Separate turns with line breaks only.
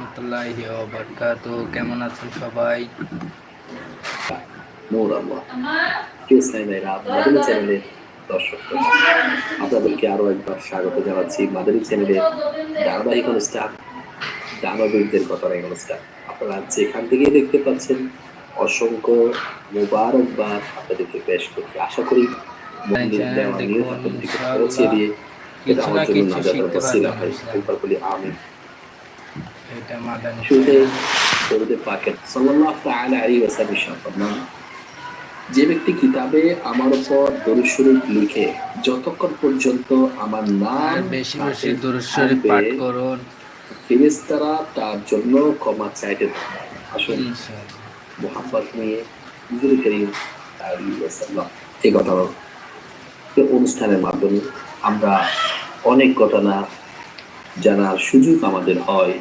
রহমতুল্লাহি কেমন আছেন সবাই?
চ্যানেলের দর্শক আপনাদেরকে আরও একবার স্বাগত জানাচ্ছি। চ্যানেলে ধারাবাহিক অনুষ্ঠান দানবীরদের ঘটনায় অনুষ্ঠান। আপনারা যেখান থেকে দেখতে পাচ্ছেন অসংখ্য মোবারকবাদ আপনাদেরকে পেশ করতে আশা করি আপনাদেরকে পৌঁছে দিয়ে এটা আমার
না
জন্য বলি আমিন।
এটা মাদানী
শুরুতে শুরুতে সাল্লাল্লাহু তাআলা আলাইহি ওয়াসাল্লাম ফরমান যে ব্যক্তি কিতাবে আমার উপর দরুদ শরীফ লিখে যতক্ষণ পর্যন্ত আমার নাম
বেশি বেশি দরুদ শরীফ পাঠ করুন।
ফেরেশতারা তার জন্য ক্ষমা চাইতে। আসুন মোহাম্মদ নিয়ে হুজুর করিম আলাইহি ওয়াসাল্লাম এই এই অনুষ্ঠানের মাধ্যমে আমরা অনেক ঘটনা জানার সুযোগ আমাদের হয়।